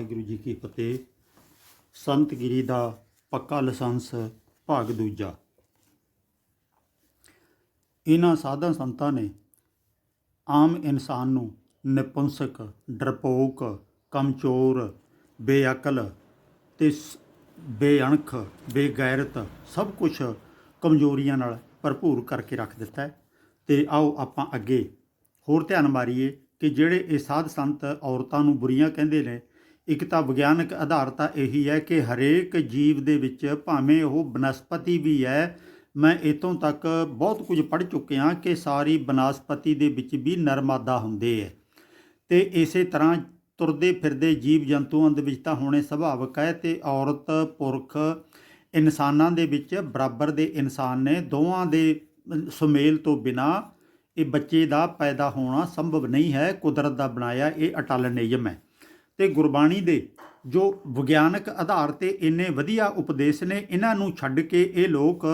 ਵਾਹਿਗੁਰੂ ਜੀ ਕੀ ਫਤਿਹ। ਸੰਤ ਗਿਰੀ ਦਾ ਪੱਕਾ ਲਾਇਸੈਂਸ, ਭਾਗ ਦੂਜਾ। ਇਹਨਾਂ ਸਾਧਾਂ ਸੰਤਾਂ ਨੇ ਆਮ ਇਨਸਾਨ ਨੂੰ ਨਿਪੁੰਸਕ, ਡਰਪੋਕ ਕਮਚੋਰ ਬੇਅਕਲ ਤੇ ਬੇਅਣਖ, ਬੇਗੈਰਤ ਸਭ ਕੁਝ ਕਮਜ਼ੋਰੀਆਂ ਨਾਲ ਭਰਪੂਰ ਕਰਕੇ ਰੱਖ ਦਿੱਤਾ ਹੈ। ਤੇ ਆਓ ਆਪਾਂ ਅੱਗੇ ਹੋਰ ਧਿਆਨ ਮਾਰੀਏ ਕਿ ਜਿਹੜੇ ਇਹ ਸਾਧ ਸੰਤ ਔਰਤਾਂ ਨੂੰ ਬੁਰੀਆਂ ਕਹਿੰਦੇ ਨੇ ਇੱਕ ਤਾਂ ਵਿਗਿਆਨਕ ਆਧਾਰਤਾ ਇਹੀ ਹੈ ਕਿ ਹਰੇਕ ਜੀਵ ਦੇ ਵਿੱਚ ਭਾਵੇਂ ਉਹ ਬਨਸਪਤੀ ਵੀ ਹੈ, ਮੈਂ ਇਤੋਂ ਤੱਕ ਬਹੁਤ ਕੁਝ ਪੜ੍ਹ ਚੁੱਕਿਆ ਕਿ ਸਾਰੀ ਬਨਸਪਤੀ ਦੇ ਵਿੱਚ ਵੀ ਨਰਮਾਦਾ ਹੁੰਦੇ ਹੈ। ਤੇ ਇਸੇ ਤਰ੍ਹਾਂ ਤੁਰਦੇ ਫਿਰਦੇ ਜੀਵ ਜੰਤੂਆਂ ਦੇ ਵਿੱਚ ਤਾਂ ਹੋਣੇ ਸੁਭਾਵਿਕ ਹੈ ਤੇ ਔਰਤ, ਪੁਰਖ, ਇਨਸਾਨਾਂ ਦੇ ਵਿੱਚ ਬਰਾਬਰ ਦੇ ਇਨਸਾਨ ਨੇ ਦੋਵਾਂ ਦੇ ਸੁਮੇਲ ਤੋਂ ਬਿਨਾ ਇਹ ਬੱਚੇ ਦਾ ਪੈਦਾ ਹੋਣਾ ਸੰਭਵ ਨਹੀਂ ਹੈ, ਕੁਦਰਤ ਦਾ ਬਣਾਇਆ ਇਹ ਅਟਲ ਨਿਯਮ ਹੈ। ਤੇ ਗੁਰਬਾਣੀ ਦੇ ਜੋ ਵਿਗਿਆਨਕ ਆਧਾਰ ਤੇ ਇੰਨੇ ਵਧੀਆ ਉਪਦੇਸ਼ ਨੇ, ਇਹਨਾਂ ਨੂੰ ਛੱਡ ਕੇ ਇਹ ਲੋਕ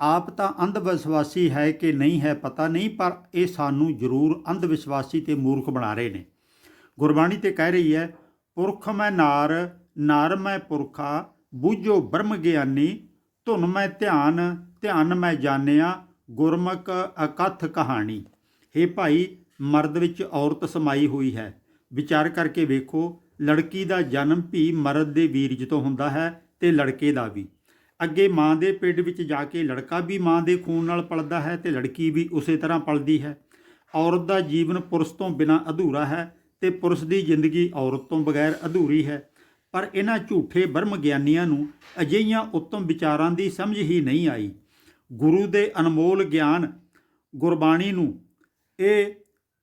ਆਪ ਤਾਂ ਅੰਧ ਵਿਸ਼ਵਾਸੀ ਹੈ ਕਿ ਨਹੀਂ ਹੈ ਪਤਾ ਨਹੀਂ, ਪਰ ਇਹ ਸਾਨੂੰ ਜ਼ਰੂਰ ਅੰਧ ਵਿਸ਼ਵਾਸੀ ਤੇ ਮੂਰਖ ਬਣਾ ਰਹੇ ਨੇ। ਗੁਰਬਾਣੀ ਤੇ ਕਹਿ ਰਹੀ ਹੈ, ਪੁਰਖ ਮੈਂ ਨਾਰ ਨਾਰ ਮੈਂ ਪੁਰਖਾ, ਬੂਝੋ ਬ੍ਰਹਮ ਗਿਆਨੀ, ਧੁਨ ਮੈਂ ਧਿਆਨ ਧਿਆਨ ਮੈਂ ਜਾਣਿਆ ਗੁਰਮਕ ਅਕਥ ਕਹਾਣੀ। ਹੇ ਭਾਈ, ਮਰਦ ਵਿੱਚ ਔਰਤ ਸਮਾਈ ਹੋਈ ਹੈ। ਵਿਚਾਰ ਕਰਕੇ ਵੇਖੋ ਲੜਕੀ ਦਾ ਜਨਮ ਵੀ ਮਰਦ ਦੇ ਵੀਰਜ ਤੋਂ ਹੁੰਦਾ ਹੈ ਤੇ ਲੜਕੇ ਦਾ ਵੀ। ਅੱਗੇ ਮਾਂ ਦੇ ਪੇਟ ਵਿੱਚ ਜਾ ਕੇ ਲੜਕਾ ਵੀ ਮਾਂ ਦੇ ਖੂਨ ਨਾਲ ਪਲਦਾ ਹੈ ਤੇ ਲੜਕੀ ਵੀ ਉਸੇ ਤਰ੍ਹਾਂ ਪਲਦੀ ਹੈ। ਔਰਤ ਦਾ ਜੀਵਨ ਪੁਰਸ਼ ਤੋਂ ਬਿਨਾਂ ਅਧੂਰਾ ਹੈ ਤੇ ਪੁਰਸ਼ ਦੀ ਜ਼ਿੰਦਗੀ ਔਰਤ ਤੋਂ ਬਗੈਰ ਅਧੂਰੀ ਹੈ। ਪਰ ਇਹਨਾਂ ਝੂਠੇ ਬ੍ਰਹਮ ਗਿਆਨੀਆਂ ਨੂੰ ਅਜਿਹੀਆਂ ਉੱਤਮ ਵਿਚਾਰਾਂ ਦੀ ਸਮਝ ਹੀ ਨਹੀਂ ਆਈ। ਗੁਰੂ ਦੇ ਅਨਮੋਲ ਗਿਆਨ ਗੁਰਬਾਣੀ ਨੂੰ ਇਹ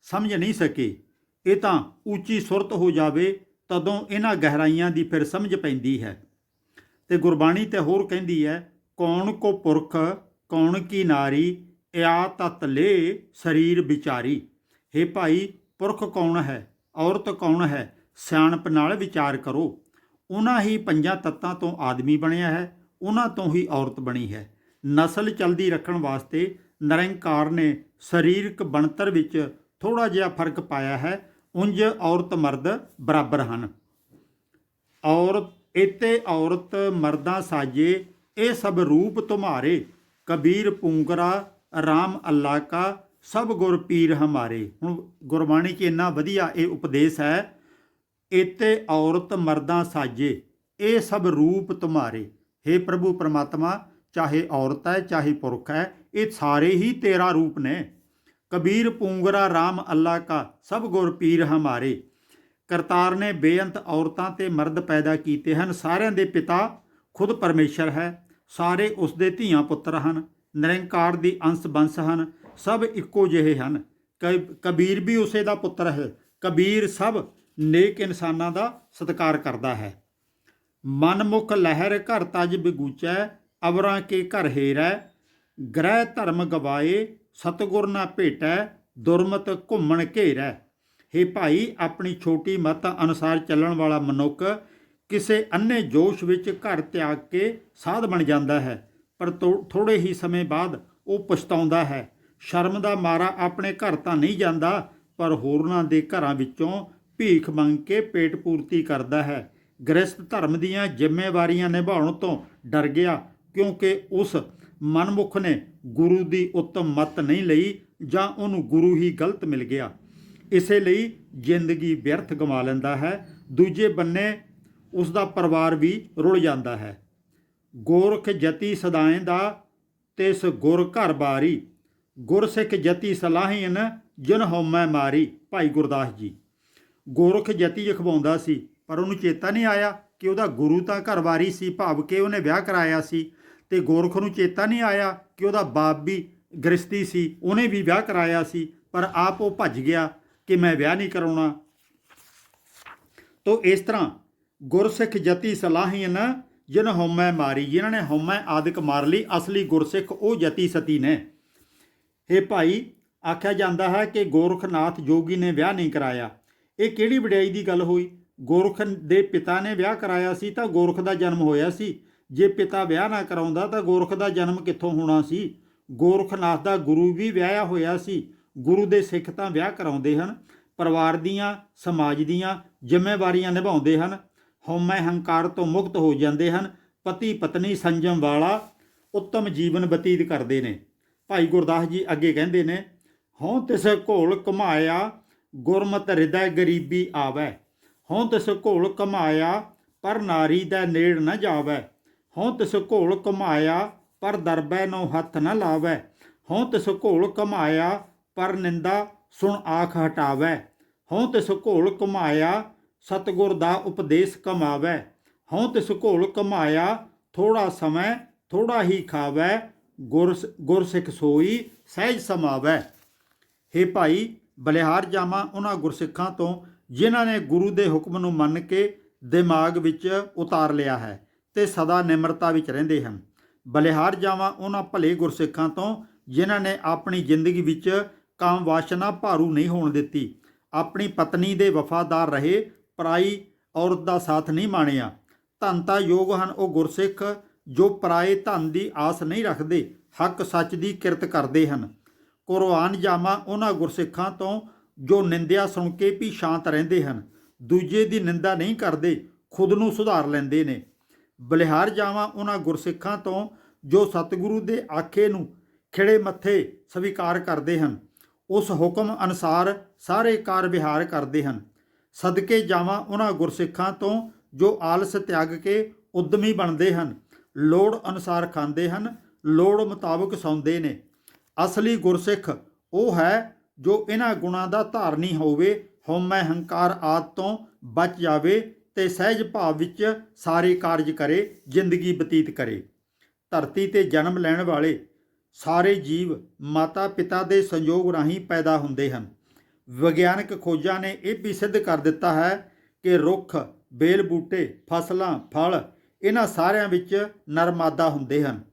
ਸਮਝ ਨਹੀਂ ਸਕੇ। ਇਹ ਤਾਂ ਉੱਚੀ ਸੁਰਤ ਹੋ ਜਾਵੇ ਤਦੋਂ ਇਹਨਾਂ ਗਹਿਰਾਈਆਂ ਦੀ ਫਿਰ ਸਮਝ ਪੈਂਦੀ ਹੈ। ਤੇ ਗੁਰਬਾਣੀ ਤੇ ਹੋਰ ਕਹਿੰਦੀ ਹੈ, ਕੌਣ ਕੋ ਪੁਰਖ, ਕੌਣ ਕੀ ਨਾਰੀ ਇਆ ਤਤ ਲੈ ਸਰੀਰ ਵਿਚਾਰੀ। हे ਭਾਈ, ਪੁਰਖ ਕੌਣ ਹੈ, ਔਰਤ ਕੌਣ ਹੈ, ਸਿਆਣਪ ਨਾਲ ਵਿਚਾਰ ਕਰੋ। ਉਹਨਾਂ ਹੀ ਪੰਜਾਂ ਤੱਤਾਂ ਤੋਂ ਆਦਮੀ ਬਣਿਆ ਹੈ, ਉਹਨਾਂ ਤੋਂ ਹੀ ਔਰਤ ਬਣੀ ਹੈ। ਨਸਲ ਚਲਦੀ ਰੱਖਣ ਵਾਸਤੇ ਨਿਰੰਕਾਰ ਨੇ ਸਰੀਰਕ ਬਣਤਰ ਵਿੱਚ ਥੋੜਾ ਜਿਹਾ ਫ਼ਰਕ ਪਾਇਆ ਹੈ ਉਂਝ ਔਰਤ ਮਰਦ ਬਰਾਬਰ ਹਨ। ਔਰਤ ਇਤੇ ਔਰਤ ਮਰਦਾਂ ਸਾਜੇ, ਇਹ ਸਭ ਰੂਪ ਤੁਮਾਰੇ ਕਬੀਰ, ਪੂੰਗਰਾ RAM ਅੱਲਾ ਕਾ ਸਭ ਗੁਰ ਪੀਰ ਹਮਾਰੇ। ਹੁਣ ਗੁਰਬਾਣੀ 'ਚ ਇੰਨਾ ਵਧੀਆ ਇਹ ਉਪਦੇਸ਼ ਹੈ ਇਤੇ ਔਰਤ ਮਰਦਾਂ ਸਾਜੇ, ਇਹ ਸਭ ਰੂਪ ਤੁਮਾਰੇ हे ਪ੍ਰਭੂ ਪਰਮਾਤਮਾ, ਚਾਹੇ ਔਰਤ ਹੈ, ਚਾਹੇ ਪੁਰਖ ਹੈ, ਇਹ ਸਾਰੇ ਹੀ ਤੇਰਾ ਰੂਪ ਨੇ। ਕਬੀਰ ਪੂੰਗਰਾ RAM ਅੱਲਾ ਕਾ, ਸਭ ਗੁਰ ਪੀਰ ਹਮਾਰੇ। ਕਰਤਾਰ ਨੇ ਬੇਅੰਤ ਔਰਤਾਂ ਤੇ ਮਰਦ ਪੈਦਾ ਕੀਤੇ ਹਨ। ਸਾਰਿਆਂ ਦੇ ਪਿਤਾ ਖੁਦ ਪਰਮੇਸ਼ਰ ਹੈ। ਸਾਰੇ ਉਸ ਦੇ ਧੀਆਂ ਪੁੱਤਰ ਹਨ। ਨਿਰੰਕਾਰ ਦੀ ਅੰਸ਼ ਬੰਸ ਹਨ। ਸਭ ਇੱਕੋ ਜਿਹੇ ਹਨ। ਕਬੀਰ ਵੀ ਉਸੇ ਦਾ ਪੁੱਤਰ ਹੈ। ਕਬੀਰ ਸਭ ਨੇਕ ਇਨਸਾਨਾਂ ਦਾ ਸਤਿਕਾਰ ਕਰਦਾ ਹੈ। ਮਨਮੁਖ ਲਹਿਰ ਘਰ ਤਜ ਬਿਗੂਚੈ, ਅਵਰਾਂ ਕੇ ਘਰ ਹੇਰੈ, ਗ੍ਰਹਿ ਧਰਮ ਗਵਾਏ ਸਤਗੁਰ ਨਾ ਭੇਟੈ, ਦੁਰਮਤ ਘੁੰਮਣ ਘੇਰੈ। ਹੇ ਭਾਈ, ਆਪਣੀ ਛੋਟੀ ਮਤ ਅਨੁਸਾਰ ਚੱਲਣ ਵਾਲਾ ਮਨੁੱਖ ਕਿਸੇ ਅੰਨੇ ਜੋਸ਼ ਵਿੱਚ ਘਰ ਤਿਆਗ ਕੇ ਸਾਧ ਬਣ ਜਾਂਦਾ ਹੈ, ਪਰ ਥੋੜੇ ਹੀ ਸਮੇਂ ਬਾਅਦ ਉਹ ਪਛਤਾਉਂਦਾ ਹੈ। ਸ਼ਰਮ ਦਾ ਮਾਰਾ ਆਪਣੇ ਘਰ ਤਾਂ ਨਹੀਂ ਜਾਂਦਾ, ਪਰ ਹੋਰਨਾਂ ਦੇ ਘਰਾਂ ਵਿੱਚੋਂ ਭੀਖ ਮੰਗ ਕੇ ਪੇਟ ਪੂਰਤੀ ਕਰਦਾ ਹੈ। ਗ੍ਰਸਥ ਧਰਮ ਦੀਆਂ ਜ਼ਿੰਮੇਵਾਰੀਆਂ ਨਿਭਾਉਣ ਤੋਂ ਡਰ ਗਿਆ, ਕਿਉਂਕਿ ਉਸ ਮਨਮੁਖ ਨੇ ਗੁਰੂ ਦੀ ਉੱਤਮ ਮੱਤ ਨਹੀਂ ਲਈ ਜਾਂ ਉਹਨੂੰ ਗੁਰੂ ਹੀ ਗਲਤ ਮਿਲ ਗਿਆ। ਇਸੇ ਲਈ ਜ਼ਿੰਦਗੀ ਵਿਅਰਥ ਗਵਾ ਲੈਂਦਾ ਹੈ। ਦੂਜੇ ਬੰਨੇ ਉਸ ਦਾ ਪਰਿਵਾਰ ਵੀ ਰੁਲ ਜਾਂਦਾ ਹੈ। ਗੋਰਖ ਜਤੀ ਸਦਾਏ ਦਾ ਤਿਸ ਗੁਰ ਘਰ ਬਾਰੀ। ਗੁਰਸਿੱਖ ਜਤੀ ਸਲਾਹੀਨ ਜਿਨ ਹਉਮੈ ਮਾਰੀ, ਭਾਈ ਗੁਰਦਾਸ ਜੀ। ਗੋਰਖ ਜਤੀ ਅਖਵਾਉਂਦਾ ਸੀ, ਪਰ ਉਹਨੂੰ ਚੇਤਾ ਨਹੀਂ ਆਇਆ ਕਿ ਉਹਦਾ ਗੁਰੂ ਤਾਂ ਘਰਵਾਰੀ ਸੀ, ਭਾਵ ਕਿ ਉਹਨੇ ਵਿਆਹ ਕਰਾਇਆ ਸੀ। ਤੇ ਗੋਰਖ ਨੂੰ ਚੇਤਾ ਨਹੀਂ ਆਇਆ ਕਿ ਉਹਦਾ ਬਾਪ ਵੀ ਗ੍ਰਸਤੀ ਸੀ, ਉਹਨੇ ਵੀ ਵਿਆਹ ਕਰਾਇਆ ਸੀ, ਪਰ ਆਪ ਉਹ ਭੱਜ ਗਿਆ ਕਿ ਮੈਂ ਵਿਆਹ ਨਹੀਂ ਕਰਾਉਣਾ। ਤੋ ਇਸ ਤਰ੍ਹਾਂ ਗੁਰਸਿੱਖ ਜਤੀ ਸਲਾਹੀਨ ਜਿਨ ਹਉਮੈ ਮਾਰੀ, ਜਿਨ੍ਹਾਂ ਨੇ ਹਉਮੈ ਆਦਿਕ ਮਾਰ ਲਈ, ਅਸਲੀ ਗੁਰਸਿੱਖ ਉਹ ਜਤੀ ਸਤੀ ਨੇ। ਇਹ ਭਾਈ, ਆਖਿਆ ਜਾਂਦਾ ਹੈ ਕਿ ਗੋਰਖਨਾਥ ਜੋਗੀ ਨੇ ਵਿਆਹ ਨਹੀਂ ਕਰਾਇਆ। ਇਹ ਕਿਹੜੀ ਵਡਿਆਈ ਦੀ ਗੱਲ ਹੋਈ? ਗੋਰਖ ਦੇ ਪਿਤਾ ਨੇ ਵਿਆਹ ਕਰਾਇਆ ਸੀ ਤਾਂ ਗੋਰਖ ਦਾ ਜਨਮ ਹੋਇਆ ਸੀ। ਜੇ ਪਿਤਾ ਵਿਆਹ ਨਾ ਕਰਾਉਂਦਾ ਤਾਂ ਗੋਰਖ ਦਾ ਜਨਮ ਕਿੱਥੋਂ ਹੋਣਾ ਸੀ? ਗੋਰਖਨਾਥ ਦਾ ਗੁਰੂ ਵੀ ਵਿਆਹਿਆ ਹੋਇਆ ਸੀ। ਗੁਰੂ ਦੇ ਸਿੱਖ ਤਾਂ ਵਿਆਹ ਕਰਾਉਂਦੇ ਹਨ, ਪਰਿਵਾਰ ਦੀਆਂ, ਸਮਾਜ ਦੀਆਂ ਜ਼ਿੰਮੇਵਾਰੀਆਂ ਨਿਭਾਉਂਦੇ ਹਨ। ਹਉਮੈ ਹੰਕਾਰ ਤੋਂ ਮੁਕਤ ਹੋ ਜਾਂਦੇ ਹਨ। ਪਤੀ ਪਤਨੀ ਸੰਜਮ ਵਾਲਾ ਉੱਤਮ ਜੀਵਨ ਬਤੀਤ ਕਰਦੇ ਨੇ। ਭਾਈ ਗੁਰਦਾਸ ਜੀ ਅੱਗੇ ਕਹਿੰਦੇ ਨੇ, ਹਉ ਤਿਸ ਘੋਲ ਕਮਾਇਆ ਗੁਰਮਤ ਹਿਰਦੈ ਗਰੀਬੀ ਆਵੈ। ਹਉ ਤਿਸ ਘੋਲ ਕਮਾਇਆ ਪਰ ਨਾਰੀ ਦਾ ਨੇੜ ਨਾ ਜਾਵੈ। ਹਉ ਤਿਸ ਘੋਲ ਕਮਾਇਆ, ਪਰ ਦਰਬੈ ਨੋ ਹੱਥ ਨ ਲਾਵੈ। ਹਉ ਤਿਸ ਘੋਲ ਕਮਾਇਆ, ਪਰ ਨਿੰਦਾ ਸੁਣ ਆਖ ਹਟਾਵੈ। ਹਉ ਤਿਸ ਘੋਲ ਕਮਾਇਆ, ਸਤਿਗੁਰ ਦਾ ਉਪਦੇਸ਼ ਕਮਾਵੈ। ਹਉ ਤਿਸ ਘੋਲ ਕਮਾਇਆ ਥੋੜਾ ਸਮੈ ਥੋੜਾ ਹੀ ਖਾਵੈ। ਗੁਰ ਗੁਰਸਿੱਖ ਸੋਈ ਸਹਿਜ ਸਮਾਵੈ। ਹੇ ਭਾਈ, ਬਲਿਹਾਰ ਜਾਮਾ ਉਹਨਾਂ ਗੁਰਸਿੱਖਾਂ ਤੋਂ, ਜਿਨ੍ਹਾਂ ਨੇ ਗੁਰੂ ਦੇ ਹੁਕਮ ਨੂੰ ਮੰਨ ਕੇ ਦਿਮਾਗ ਵਿੱਚ ਉਤਾਰ ਲਿਆ ਹੈ। ਤੇ ਸਦਾ ਨਿਮਰਤਾ ਵਿੱਚ ਰਹਿੰਦੇ ਹਨ। ਬਲਿਹਾਰ ਜਾਵਾਂ ਉਹਨਾਂ ਭਲੇ ਗੁਰਸਿੱਖਾਂ ਤੋਂ, ਜਿਨ੍ਹਾਂ ਨੇ ਆਪਣੀ ਜ਼ਿੰਦਗੀ ਵਿੱਚ ਕਾਮ ਵਾਸ਼ਨਾ ਭਾਰੂ ਨਹੀਂ ਹੋਣ ਦਿੱਤੀ। ਆਪਣੀ ਪਤਨੀ ਦੇ ਵਫਾਦਾਰ ਰਹੇ, ਪਰਾਈ ਔਰਤ ਦਾ ਸਾਥ ਨਹੀਂ ਮਾਣਿਆ। ਧੰਨ ਯੋਗ ਹਨ ਉਹ ਗੁਰਸਿੱਖ, ਜੋ ਪਰਾਏ ਧਨ ਦੀ ਆਸ ਨਹੀਂ ਰੱਖਦੇ, ਹੱਕ ਸੱਚ ਦੀ ਕਿਰਤ ਕਰਦੇ ਹਨ। ਕੁਰਬਾਨ ਜਾਮਾ ਉਹਨਾਂ ਗੁਰਸਿੱਖਾਂ ਤੋਂ, ਜੋ ਨਿੰਦਿਆ ਸੁਣ ਕੇ ਵੀ ਸ਼ਾਂਤ ਰਹਿੰਦੇ ਹਨ। ਦੂਜੇ ਦੀ ਨਿੰਦਾ ਨਹੀਂ ਕਰਦੇ, ਖੁਦ ਨੂੰ ਸੁਧਾਰ ਲੈਂਦੇ ਨੇ। ਬਲਿਹਾਰ ਜਾਵਾਂ ਉਹਨਾਂ ਗੁਰਸਿੱਖਾਂ ਤੋਂ, ਜੋ ਸਤਿਗੁਰੂ ਦੇ ਆਖੇ ਨੂੰ ਖਿੜੇ ਮੱਥੇ ਸਵੀਕਾਰ ਕਰਦੇ ਹਨ। ਉਸ ਹੁਕਮ ਅਨੁਸਾਰ ਸਾਰੇ ਕਾਰ ਵਿਹਾਰ ਕਰਦੇ ਹਨ। ਸਦਕੇ ਜਾਵਾਂ ਉਹਨਾਂ ਗੁਰਸਿੱਖਾਂ ਤੋਂ, ਜੋ ਆਲਸ ਤਿਆਗ ਕੇ ਉਦਮੀ ਬਣਦੇ ਹਨ। ਲੋੜ ਅਨੁਸਾਰ ਖਾਂਦੇ ਹਨ, ਲੋੜ ਮੁਤਾਬਕ ਸੌਂਦੇ ਨੇ। ਅਸਲੀ ਗੁਰਸਿੱਖ ਉਹ ਹੈ ਜੋ ਇਹਨਾਂ ਗੁਣਾਂ ਦਾ ਧਾਰਨੀ ਹੋਵੇ, ਹਉਮੈ ਹੰਕਾਰ ਆਦ ਤੋਂ ਬਚ ਜਾਵੇ ਤੇ ਸਹਿਜ ਭਾਵ ਵਿੱਚ ਸਾਰੇ ਕਾਰਜ ਕਰੇ, ਜ਼ਿੰਦਗੀ ਬਤੀਤ ਕਰੇ। ਧਰਤੀ ਤੇ ਜਨਮ ਲੈਣ ਵਾਲੇ ਸਾਰੇ ਜੀਵ ਮਾਤਾ ਪਿਤਾ ਦੇ ਸੰਯੋਗ ਰਾਹੀਂ ਪੈਦਾ ਹੁੰਦੇ ਹਨ। ਵਿਗਿਆਨਕ ਖੋਜਾਂ ਨੇ ਇਹ ਵੀ ਸਿੱਧ ਕਰ ਦਿੱਤਾ ਹੈ ਕਿ ਰੁੱਖ ਬੇਲ ਬੂਟੇ ਫਸਲਾਂ, ਫਲ ਇਹਨਾਂ ਸਾਰਿਆਂ ਵਿੱਚ ਨਰਮਾਦਾ ਹੁੰਦੇ ਹਨ।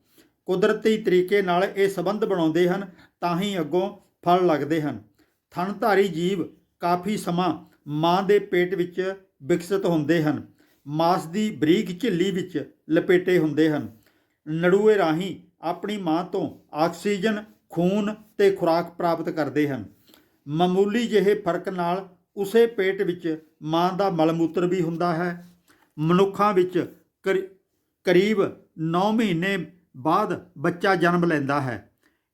ਕੁਦਰਤੀ ਤਰੀਕੇ ਨਾਲ ਇਹ ਸੰਬੰਧ ਬਣਾਉਂਦੇ ਹਨ, ਤਾਂ ਹੀ ਅੱਗੋਂ ਫਲ ਲੱਗਦੇ ਹਨ। ਥਣਧਾਰੀ ਜੀਵ ਕਾਫੀ ਸਮਾਂ ਮਾਂ ਦੇ ਪੇਟ ਵਿੱਚ ਵਿਕਸਿਤ ਹੁੰਦੇ ਹਨ। ਮਾਸ ਦੀ ਬਰੀਕ ਝਿੱਲੀ ਵਿੱਚ ਲਪੇਟੇ ਹੁੰਦੇ ਹਨ। ਨੜੂਏ ਰਾਹੀਂ ਆਪਣੀ ਮਾਂ ਤੋਂ ਆਕਸੀਜਨ, ਖੂਨ ਤੇ ਖੁਰਾਕ ਪ੍ਰਾਪਤ ਕਰਦੇ ਹਨ। ਮਾਮੂਲੀ ਜਿਹੇ ਫ਼ਰਕ ਨਾਲ ਉਸੇ ਪੇਟ ਵਿੱਚ ਮਾਂ ਦਾ ਮਲਮੂਤਰ ਵੀ ਹੁੰਦਾ ਹੈ। ਮਨੁੱਖਾਂ ਵਿੱਚ ਕਰੀਬ 9 ਮਹੀਨੇ ਬਾਅਦ ਬੱਚਾ ਜਨਮ ਲੈਂਦਾ ਹੈ।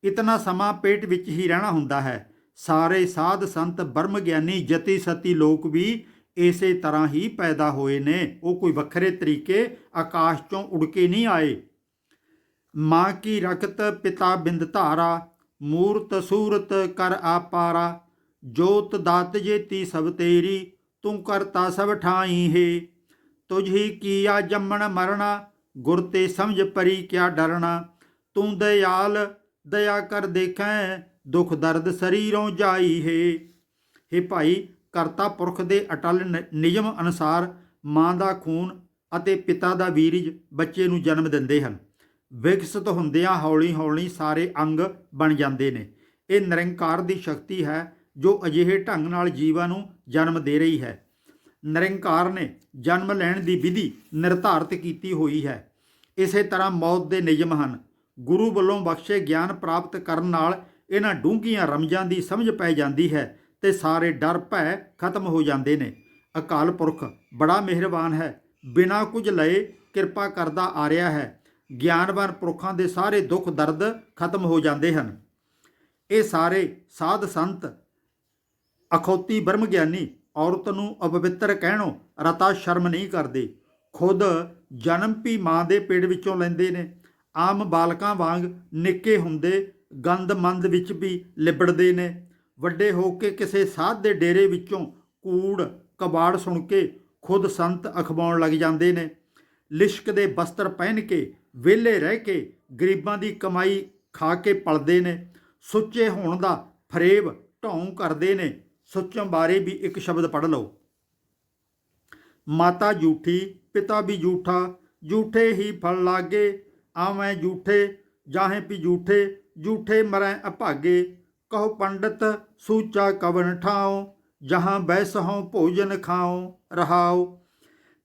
ਇਤਨਾ ਸਮਾਂ ਪੇਟ ਵਿੱਚ ਹੀ ਰਹਿਣਾ ਹੁੰਦਾ ਹੈ। ਸਾਰੇ ਸਾਧ ਸੰਤ ਬ੍ਰਹਮ ਗਿਆਨੀ ਜਤੀ ਸਤੀ ਲੋਕ ਵੀ ਇਸੇ ਤਰ੍ਹਾਂ ਹੀ ਪੈਦਾ ਹੋਏ ਨੇ। ਉਹ ਕੋਈ ਵੱਖਰੇ ਤਰੀਕੇ ਆਕਾਸ਼ ਚੋਂ ਉੜ ਕੇ ਨਹੀਂ ਆਏ। ਮਾਂ ਕੀ ਰਕਤ ਪਿਤਾ ਬਿੰਦ ਧਾਰਾ, ਮੂਰਤ ਸੂਰਤ ਕਰ ਆਪਾਰਾ ਜੋਤ ਦਾਤ ਜੇਤੀ ਸਭ ਤੇਰੀ, ਤੂੰ ਕਰਤਾ ਸਭ ਠਾਈ ਹੈ। ਤੁਝ ਹੀ ਕੀਆ ਜੰਮਣ ਮਰਣਾ, ਗੁਰ ਤੇ ਸਮਝ ਪਰੀ ਕਿਆ ਡਰਨਾ ਤੂੰ ਦਇਆਲ, ਦਇਆ ਕਰ ਦੇਖੈ, ਦੁਖ ਦਰਦ ਸਰੀਰੋਂ ਜਾਈ ਹੈ। ਹੇ ਭਾਈ ਕਰਤਾ ਪੁਰਖ ਦੇ ਅਟਲ ਨ- ਨਿਯਮ ਅਨੁਸਾਰ ਮਾਂ ਦਾ ਖੂਨ ਅਤੇ ਪਿਤਾ ਦਾ ਵੀਰਜ ਬੱਚੇ ਨੂੰ ਜਨਮ ਦਿੰਦੇ ਹਨ। ਵਿਕਸਿਤ ਹੁੰਦਿਆਂ ਹੌਲੀ-ਹੌਲੀ ਸਾਰੇ ਅੰਗ ਬਣ ਜਾਂਦੇ ਨੇ। ਇਹ ਨਿਰੰਕਾਰ ਦੀ ਸ਼ਕਤੀ ਹੈ ਜੋ ਅਜਿਹੇ ਢੰਗ ਨਾਲ ਜੀਵਾਂ ਨੂੰ ਜਨਮ ਦੇ ਰਹੀ ਹੈ। ਨਿਰੰਕਾਰ ਨੇ ਜਨਮ ਲੈਣ ਦੀ ਵਿਧੀ ਨਿਰਧਾਰਤ ਕੀਤੀ ਹੋਈ ਹੈ। ਇਸੇ ਤਰ੍ਹਾਂ ਮੌਤ ਦੇ ਨਿਯਮ ਹਨ। ਗੁਰੂ ਵੱਲੋਂ ਬਖਸ਼ੇ ਗਿਆਨ ਪ੍ਰਾਪਤ ਕਰਨ ਨਾਲ ਇਹਨਾਂ ਡੂੰਘੀਆਂ ਰਮਜਾਂ ਦੀ ਸਮਝ ਪੈ ਜਾਂਦੀ ਹੈ ਤੇ ਸਾਰੇ ਡਰ ਭੈ ਖਤਮ ਹੋ ਜਾਂਦੇ ਨੇ। ਅਕਾਲ ਪੁਰਖ, ਬੜਾ ਮਿਹਰਬਾਨ ਹੈ। ਬਿਨਾਂ ਕੁਝ ਲਏ ਕਿਰਪਾ ਕਰਦਾ ਆ ਰਿਹਾ ਹੈ। ਗਿਆਨਵਾਨ ਪੁਰਖਾਂ ਦੇ ਸਾਰੇ ਦੁੱਖ ਦਰਦ ਖਤਮ ਹੋ ਜਾਂਦੇ ਹਨ। ਇਹ ਸਾਰੇ ਸਾਧ ਸੰਤ, ਅਖੌਤੀ ਬ੍ਰਹਮ ਗਿਆਨੀ ਔਰਤ ਨੂੰ ਅਪਵਿੱਤਰ ਕਹਿਣੋਂ ਰਤਾ ਸ਼ਰਮ ਨਹੀਂ ਕਰਦੇ। ਖੁਦ ਜਨਮ ਵੀ ਮਾਂ ਦੇ ਪੇਟ ਵਿੱਚੋਂ ਲੈਂਦੇ ਨੇ। ਆਮ ਬਾਲਕਾਂ ਵਾਂਗ ਨਿੱਕੇ ਹੁੰਦੇ, ਗੰਦ ਮੰਦ ਵਿੱਚ ਵੀ ਲਿਬੜਦੇ ਨੇ। ਵੱਡੇ ਹੋ ਕੇ ਕਿਸੇ ਸਾਧ ਦੇ ਡੇਰੇ ਵਿੱਚੋਂ ਕੂੜ, ਕਬਾੜ ਸੁਣ ਕੇ ਖੁਦ ਸੰਤ ਅਖਵਾਉਣ ਲੱਗ ਜਾਂਦੇ ਨੇ। ਲਿਸ਼ਕ ਦੇ ਬਸਤਰ ਪਹਿਨ ਕੇ, ਵਿਹਲੇ ਰਹਿ ਕੇ ਗਰੀਬਾਂ ਦੀ ਕਮਾਈ ਖਾ ਕੇ ਪਲਦੇ ਨੇ। ਸੁੱਚੇ ਹੋਣ ਦਾ ਫਰੇਬ ਢੌਂ ਕਰਦੇ ਨੇ। ਸੁੱਚਮ ਬਾਰੇ ਵੀ ਇੱਕ ਸ਼ਬਦ ਪੜ੍ਹ ਲਓ। ਮਾਤਾ ਝੂਠੀ ਪਿਤਾ ਵੀ ਝੂਠਾ ਝੂਠੇ ਹੀ ਫਲ ਲਾਗੇ, ਆਵੇਂ ਝੂਠੇ ਜਾਹੇ ਵੀ ਝੂਠੇ ਝੂਠੇ ਮਰੈ ਅਭਾਗੇ। ਕਹੋ ਪੰਡਤ ਸੂਚਾ ਕਵਨ ਠਾਓ ਜਹਾਂ ਬੈਸ ਹਉ ਭੋਜਨ ਖਾਓ ਰਹਾਓ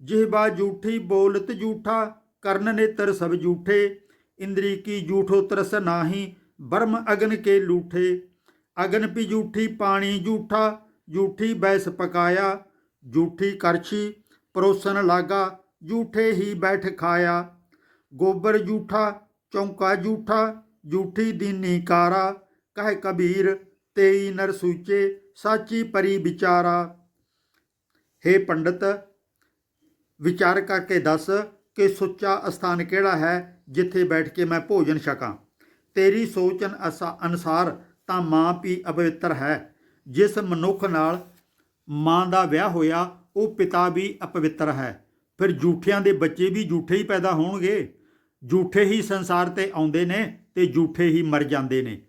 ਜਿਹਬਾ ਝੂਠੀ ਬੋਲਤ ਝੂਠਾ ਕਰਨ ਨੇਤਰ ਸਭ ਝੂਠੇ ਇੰਦਰੀ ਕੀ ਝੂਠੋ ਤਰਸ ਨਾਹੀ ਬਰਮ ਅਗਨ ਕੇ ਲੂਠੇ ਅਗਨ ਪੀ ਝੂਠੀ ਪਾਣੀ ਝੂਠਾ ਝੂਠੀ ਬੈਸ ਪਕਾਇਆ ਝੂਠੀ ਕਰਛੀ ਪਰੋਸਨ ਲਾਗਾ ਝੂਠੇ ਹੀ ਬੈਠ ਖਾਇਆ ਗੋਬਰ ਝੂਠਾ ਚੌਂਕਾ ਝੂਠਾ ਝੂਠੀ ਦੀਨੀ ਕਾਰਾ ਕਹਿ ਕਬੀਰ, ਤੇਈ ਨਰ ਸੂਚੇ, ਸਾਚੀ ਪਰੀ ਵਿਚਾਰਾ। ਹੇ ਪੰਡਤ, ਵਿਚਾਰ ਕਰਕੇ ਦੱਸ ਕਿ ਸੁੱਚਾ ਅਸਥਾਨ ਕਿਹੜਾ ਹੈ ਜਿੱਥੇ ਬੈਠ ਕੇ ਮੈਂ ਭੋਜਨ ਛਕਾਂ? ਤੇਰੀ ਸੋਚ ਅਨਸਾ- ਅਨੁਸਾਰ ਤਾਂ ਮਾਂ ਪੀ ਅਪਵਿੱਤਰ ਹੈ। ਜਿਸ ਮਨੁੱਖ ਨਾਲ ਮਾਂ ਦਾ ਵਿਆਹ ਹੋਇਆ, ਉਹ ਪਿਤਾ ਵੀ ਅਪਵਿੱਤਰ ਹੈ। ਫਿਰ ਝੂਠਿਆਂ ਦੇ ਬੱਚੇ ਵੀ ਝੂਠੇ ਹੀ ਪੈਦਾ ਹੋਣਗੇ। ਝੂਠੇ ਹੀ ਸੰਸਾਰ ਤੇ ਆਉਂਦੇ ਨੇ ਤੇ ਝੂਠੇ ਹੀ ਮਰ ਜਾਂਦੇ ਨੇ।